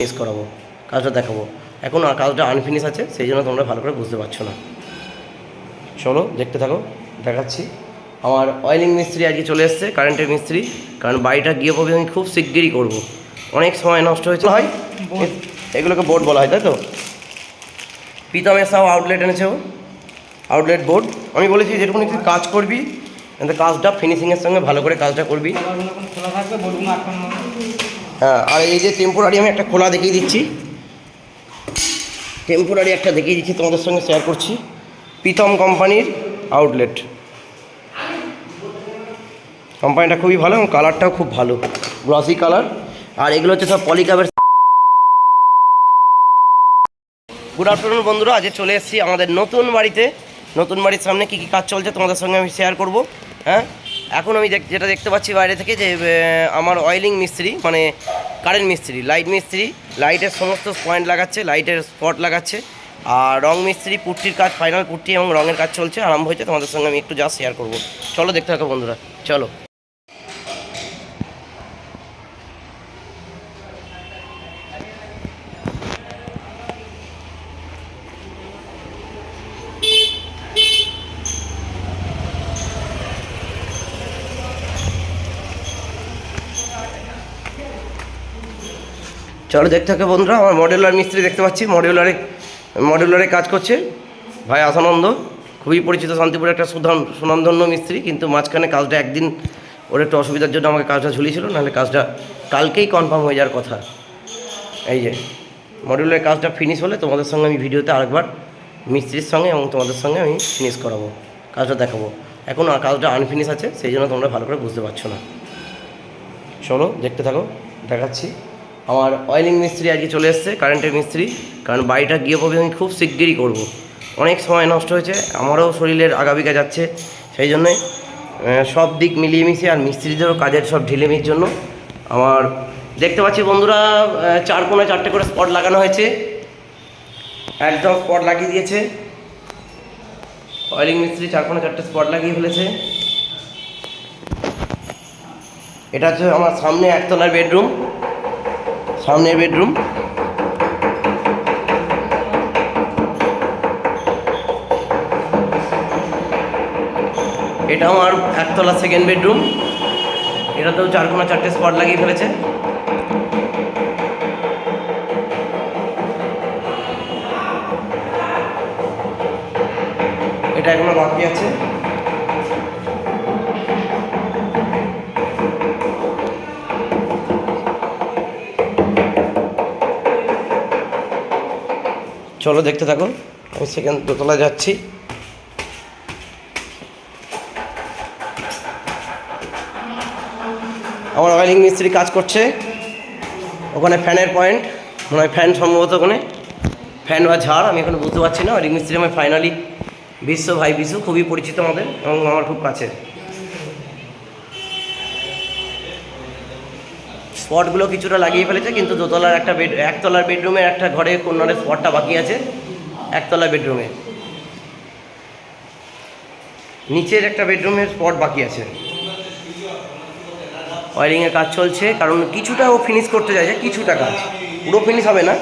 Finish করাবো কাজটা দেখাবো। এখন আর কাজটা আনফিনিশ আছে সেই জন্য তোমরা ভালো করে বুঝতে পারছ না। চলো দেখতে থাকো দেখাচ্ছি। আমার অয়েলিং মিস্ত্রি আজকে চলে এসছে কারেন্টের মিস্ত্রি। কারণ বাড়িটা গিয়ে পাবে আমি খুব শিগগিরই করব। অনেক সময় নষ্ট হয়েছে হয় এগুলোকে বোর্ড বলা হয় তাই তো? প্রীতমের সব আউটলেট এনেছে ও। Outlet board. আমি বলেছি যেটুকুনি তুই কাজ করবি কাজটা ফিনিশিংয়ের সঙ্গে ভালো করে কাজটা করবি। আর এই যে টেম্পোরারি আমি একটা খোলা দেখিয়ে দিচ্ছি। টেম্পোরারি একটা দেখিয়ে দিচ্ছি, তোমাদের সঙ্গে শেয়ার করছি। প্রীতম কোম্পানির আউটলেট কোম্পানিটা খুবই ভালো এবং কালারটাও খুব ভালো গ্লসি কালার আর এগুলো হচ্ছে সব পলিকাবের গুড আফটারনুন বন্ধুরা আজ চলে এসেছি আমাদের নতুন বাড়িতে। নতুন বাড়ির সামনে কী কী কাজ চলছে তোমাদের সঙ্গে আমি শেয়ার করব হ্যাঁ? এখন আমি যেটা দেখতে পাচ্ছি বাইরে থেকে যে আমার অয়েলিং মিস্ত্রি মানে কারেন্ট মিস্ত্রি লাইট মিস্ত্রি লাইটের সমস্ত পয়েন্ট লাগাচ্ছে লাইটের স্পট লাগাচ্ছে, আর রং মিস্ত্রি, পুট্টির কাজ ফাইনাল পুট্টি এবং রঙের কাজ চলছে, আরম্ভ হয়েছে। তোমাদের সঙ্গে আমি একটু যা শেয়ার করব। চলো দেখতে থাকো বন্ধুরা, চলো। চলো দেখতে থাকো বন্ধুরা, আমার মডেলার মিস্ত্রি দেখতে পাচ্ছি মডিউলারে মডিউলারে কাজ করছে। ভাই আসানন্দ খুবই পরিচিত শান্তিপুরের একটা সুধান সুনামধন্য মিস্ত্রি, কিন্তু মাঝখানে কাজটা একদিন ওর একটু অসুবিধার জন্য আমাকে কাজটা ঝুলিয়েছিল, নাহলে কাজটা কালকেই কনফার্ম হয়ে যাওয়ার কথা। এই যে মডিউলের কাজটা ফিনিশ হলে তোমাদের সঙ্গে আমি ভিডিওতে আরেকবার মিস্ত্রির সঙ্গে এবং তোমাদের সঙ্গে আমি ফিনিশ করাবো, কাজটা দেখাবো। এখন কাজটা আনফিনিশ আছে, সেই জন্য তোমরা ভালো করে বুঝতে পারছ না। চলো, দেখতে থাকো, দেখাচ্ছি। আমার অয়েলিং মিস্ত্রি আজকে চলে এসছে কারেন্টের মিস্ত্রি। কারণ বাড়িটা গিয়ে পাবে আমি খুব শিগগিরই করব। অনেক সময় নষ্ট হয়েছে, আমারও শরীরের আগাবিকা যাচ্ছে, সেই জন্যে সব দিক মিলিয়ে মিশিয়ে আর মিস্ত্রিদেরও কাজের সব ঢিলেমির জন্য আমার, দেখতে পাচ্ছি বন্ধুরা চার কোণে চারটে করে স্পট লাগানো হয়েছে। একদম স্পট লাগিয়ে দিয়েছে। অয়েলিং মিস্ত্রি চার কোণে চারটে স্পট লাগিয়ে ফেলেছে। এটা হচ্ছে আমার সামনে একতলার বেডরুম সামনের বেডরুম। এটা আমার একতলা সেকেন্ড বেডরুম এটাতেও চার কোনা চারটে স্পট লাগিয়ে ফেলেছে। এটা এখনও বাকি আছে। চলো দেখতে থাকো। আমি সেকেন্ড দোতলা যাচ্ছি। আমার অয়েলিং মিস্ত্রি কাজ করছে। ওখানে ফ্যানের পয়েন্ট মনে হয় ফ্যান সম্ভবত ওখানে। ফ্যান বা ঝাড়, আমি এখন বুঝতে পারছি না। অয়েলিং মিস্ত্রি আমার ফাইনালি বিশ্ব ভাই বিশু, খুবই পরিচিত আমাদের এবং আমার খুব কাছের। স্পটগুলো কিছুটা লাগিয়ে ফেলেছে, কিন্তু দোতলার একটা বেড একতলার বেডরুমের একটা ঘরে কর্নারের স্পটটা বাকি আছে, একতলা বেডরুমে। নিচের একটা বেডরুমের স্পট বাকি আছে। ওয়ারিংয়ের কাজ চলছে, কারণ কিছুটা ও ফিনিশ করতে চাইছে, কিছুটা কাজ। পুরো ফিনিশ হবে না,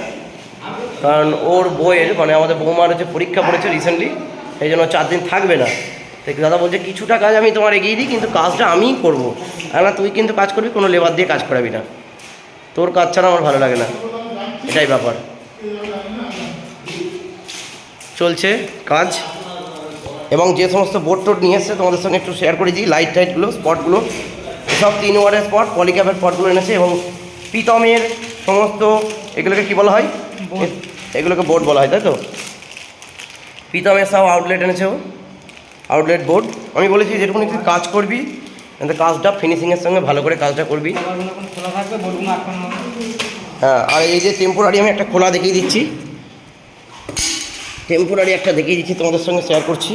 কারণ ওর বইয়ের মানে আমাদের বৌমার হচ্ছে পরীক্ষা পড়েছে রিসেন্টলি সেই জন্য চার দিন থাকবে না। তো দাদা বলছে, কিছুটা কাজ আমি তোমার এগিয়ে দিই, কিন্তু কাজটা আমিই করব। আর না, তুই কিন্তু কাজ করবি, কোনো লেবার দিয়ে কাজ করাবি না। তোর কাজ ছাড়া আমার ভালো লাগে না। এটাই ব্যাপার। চলছে কাজ। এবং যে সমস্ত বোর্ড টোড নিয়ে এসছে তোমাদের সঙ্গে একটু শেয়ার করে দিই লাইট টাইটগুলো স্পটগুলো সব তিন ওয়ার্ডের স্পট পলিক্যাপের স্পটগুলো এনেছে এবং প্রীতমের সমস্ত এগুলোকে কি বলা হয়? এগুলোকে বোর্ড বলা হয় তাই তো? প্রীতমের সব আউটলেট এনেছে ও। আউটলেট বোর্ড আমি বলেছি যেটুকুনি কাজ করবি কিন্তু কাজটা ফিনিশিংয়ের সঙ্গে ভালো করে কাজটা করবি। হ্যাঁ আর এই যে টেম্পোরারি আমি একটা খোলা দেখিয়ে দিচ্ছি। টেম্পোরারি একটা দেখিয়ে দিচ্ছি, তোমাদের সঙ্গে শেয়ার করছি।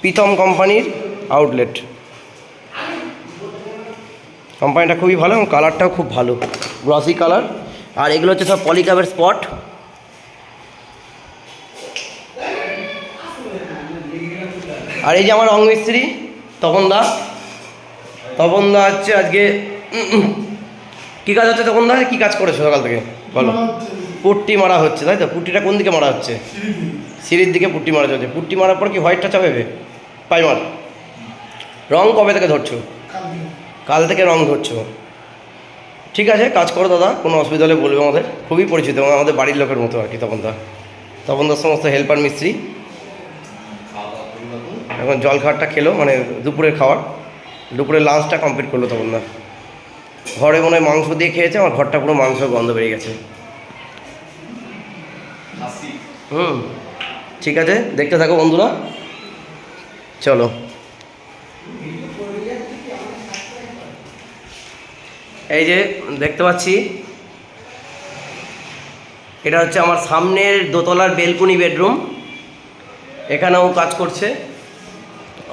প্রীতম কোম্পানির আউটলেট কোম্পানিটা খুবই ভালো এবং কালারটাও খুব ভালো গ্লসি কালার আর এগুলো হচ্ছে সব পলিকাবের স্পট আর এই যে আমার রং মিস্ত্রি তপন দা তপন দা হচ্ছে আজকে। কী কাজ হচ্ছে তপন দা? কী কাজ করেছ সকাল থেকে? বলো। পুট্টি মারা হচ্ছে, তাই তো? পুট্টিটা কোন দিকে মারা হচ্ছে? সিঁড়ির দিকে পুট্টি মারা চলছে পুট্টি মারার পর কি হোয়াইটটা চাপাবে পাইমার রং কবে থেকে ধরছো? কাল থেকে রং ধরছো। ঠিক আছে, কাজ করো দাদা, কোনো অসুবিধা হলে বলবে আমাদের। খুবই পরিচিত এবং আমাদের বাড়ির লোকের মতো আর কি তপন দা। তপন দার সমস্ত হেল্পার মিস্ত্রি। এখন জল খাবারটা খেলো মানে দুপুরের খাবার দুপুরের লাঞ্চটা কমপ্লিট করল তখন না। ঘরে মনে হয় মাংস দিয়ে খেয়েছে, আমার ঘরটা পুরো মাংস গন্ধ বেরিয়ে গেছে। হুম, ঠিক আছে, দেখতে থাকো বন্ধুরা। চলো। এই যে, দেখতে পাচ্ছি। এটা হচ্ছে আমার সামনের দোতলার বেলকুনি বেডরুম এখানেও কাজ করছে।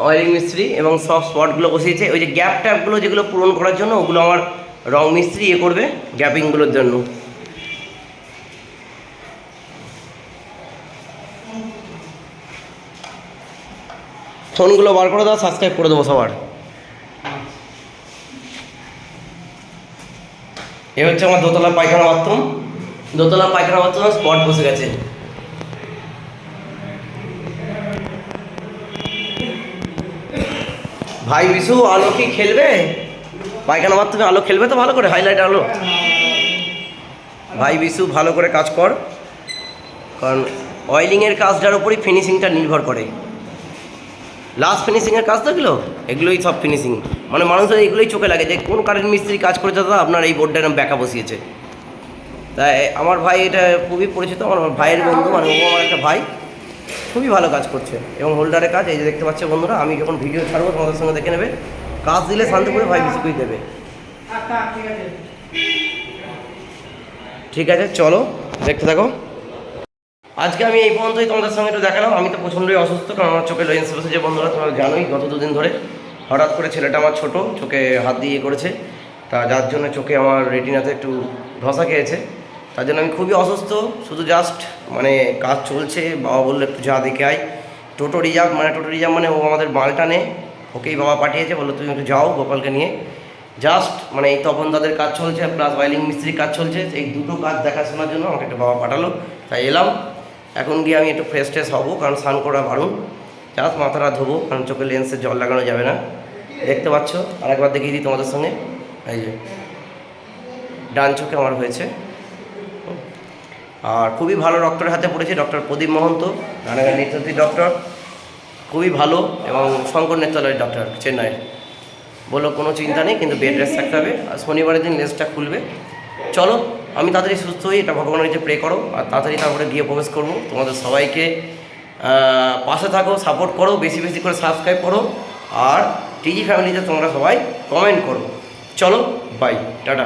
অয়েলিং মিস্ত্রি এবং সব স্পটগুলো বসিয়েছে। ওই যে গ্যাপ ট্যাপগুলো যেগুলো পূরণ করার জন্য, ওগুলো আমার রং মিস্ত্রি ইয়ে করবে গ্যাপিংগুলোর জন্য। ফোনগুলো বার করে দাও সাবস্ক্রাইব করে দেবো সবার। এ হচ্ছে আমার দোতলা পায়খানা বাথরুম দোতলা পায়খানা বাথরুমে স্পট বসে গেছে। ভাই বিশু, আলো কি খেলবে? পায়খানা বাথরুমে আলো খেলবে তো ভালো করে? হাইলাইট আলো। ভাই বিশু, ভালো করে কাজ কর। কারণ অয়েলিংয়ের কাজটার উপরই ফিনিশিংটা নির্ভর করে। লাস্ট ফিনিশিংয়ের কাজ এগুলো? এগুলোই সব ফিনিশিং মানে মানুষের এগুলোই চোখে লাগে যে কোন কারেন্ট মিস্ত্রি কাজ করেছে দাদা আপনার এই বোর্ডটা এরকম ব্যাকা বসিয়েছে। তাই আমার ভাই এটা খুবই পরিচিত, আমার ভাইয়ের বন্ধু মানে ও আমার একটা ভাই। খুবই ভালো কাজ করছে এবং হোল্ডারের কাজ, এই যে দেখতে পাচ্ছে বন্ধুরা, আমি যখন ভিডিও ছাড়বো, তোমাদের সঙ্গে দেখে নেবে। কাজ দিলে শান্ত করে ভাই বিস্কুট দেবে। ঠিক আছে, চলো, দেখতে থাকো। আজকে আমি এই পর্যন্তই তোমাদের সঙ্গে একটু দেখালাম। আমি তো প্রচণ্ডই অসুস্থ, কারণ আমার চোখে লেন্স বসেছে। বন্ধুরা তোমরা জানোই, গত দুদিন ধরে হঠাৎ করে ছেলেটা আমার ছোট, চোখে হাত দিয়ে করেছে। তা যার জন্য চোখে আমার রেটিনাতে একটু ধসা খেয়েছে। তার জন্য আমি খুবই অসুস্থ, শুধু জাস্ট মানে কাজ চলছে, বাবা বলল একটু যা দেখে আয়। টোটো রিজার্ভ মানে টোটো রিজার্ভ মানে ও আমাদের মালটা নে ওকেই বাবা পাঠিয়েছে, বলল তুমি একটু যাও গোপালকে নিয়ে। জাস্ট মানে এই তপন তাদের কাজ চলছে প্লাস ওয়াইলিং মিস্ত্রির কাজ চলছে, এই দুটো কাজ দেখাশোনার জন্য আমাকে একটু বাবা পাঠালো, তাই এলাম। এখন গিয়ে আমি একটু ফ্রেশ ট্রেশ হব, কারণ স্নান করা বারণ। জাস্ট মাথাটা ধোবো, কারণ চোখে লেন্সে জল লাগানো যাবে না। দেখতে পাচ্ছ, আরেকবার দেখিয়ে দিই তোমাদের সঙ্গে। এই যে, ডান চোখে আমার হয়েছে। আর খুবই ভালো ডক্টরের হাতে পড়েছে ডক্টর প্রদীপ মহন্ত, রানাঘাট নেত্রী ডক্টর খুবই ভালো এবং শঙ্কর নেত্রালয়ের ডক্টর চেন্নাইয়ের বলল, কোনো চিন্তা নেই, কিন্তু বেড রেস্ট থাকতে হবে, আর শনিবারের দিন লেন্সটা খুলবে। চলো, আমি তাড়াতাড়ি সুস্থ হই, এটা ভগবানের কাছে প্রে করো, আর তাড়াতাড়ি তারপরে গিয়ে প্রবেশ করব। তোমাদের সবাইকে পাশে থাকো সাপোর্ট করো, বেশি বেশি করে সাবস্ক্রাইব করো, আর টিজি ফ্যামিলিতে তোমরা সবাই কমেন্ট করো। চলো বাই টাটা।